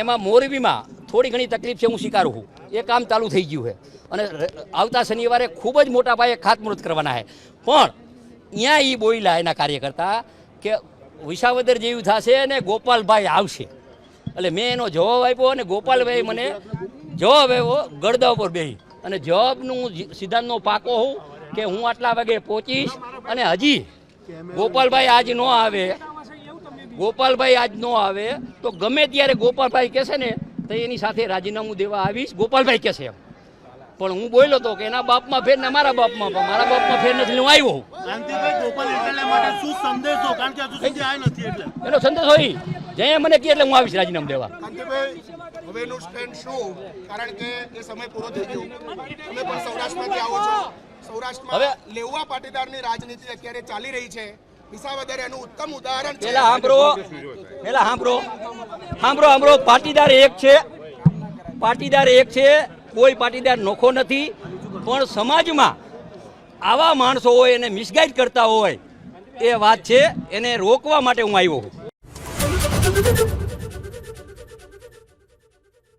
એમાં મોરબીમાં થોડી ઘણી તકલીફ છે, હું સ્વીકારું છું. એ કામ ચાલુ થઈ ગયું છે. અને આવતા શનિવારે ખૂબ જ મોટા પાયે ખાતમુહૂર્ત કરવાના છે. પણ અહીંયા એ બોયલા એના કાર્યકર્તા કે વિસાવદર જેવું થશે અને ગોપાલભાઈ આવશે. એટલે મેં એનો જવાબ આપ્યો અને ગોપાલભાઈ મને જવાબ આવ્યો ગળદા ઉપર બેહી. અને જવાબનું સિદ્ધાંતનો પાકો હોઉં કે હું આટલા વાગે પહોંચીશ અને હજી ગોપાલભાઈ આજ ન આવે ગોપાલભાઈ આજ ન આવે તો ગમે ત્યારે ગોપાલભાઈ કહેશે ને તો એની સાથે રાજીનામું દેવા આવીશ. ગોપાલભાઈ કહેશે એમ. પણ હું બોલ્યો તો કે એના બાપમાં ફેર ને મારા બાપમાં પણ મારા બાપમાં ફેર નથી હું આવ્યો હું કાંતિભાઈ ગોપાલ ઇટાલિયા માટે શું સંદેશો? કારણ કે હજુ સુધી આવ્યા નથી એટલે. એનો સંદેશ હોય જ્યાં મને કહે એટલે હું આવીશ રાજીનામું દેવા. હવેનું સ્ટેન્ડ શું? કારણ કે એ સમય પૂરો થઈ ગયો. તમે પણ સૌરાષ્ટ્રમાંથી આવો છો. સૌરાષ્ટ્રમાં હવે- લેવા પાટીદારની રાજનીતિ અત્યારે ચાલી રહી છે. સાંભળો પેલા પાટીદાર એક છે. પાટીદાર એક છે. કોઈ પાટીદાર નોખો નથી. પણ સમાજમાં આવા માણસો હોય, એને મિસગાઈડ કરતા હોય, એ વાત છે. એને રોકવા માટે હું આવ્યો છું.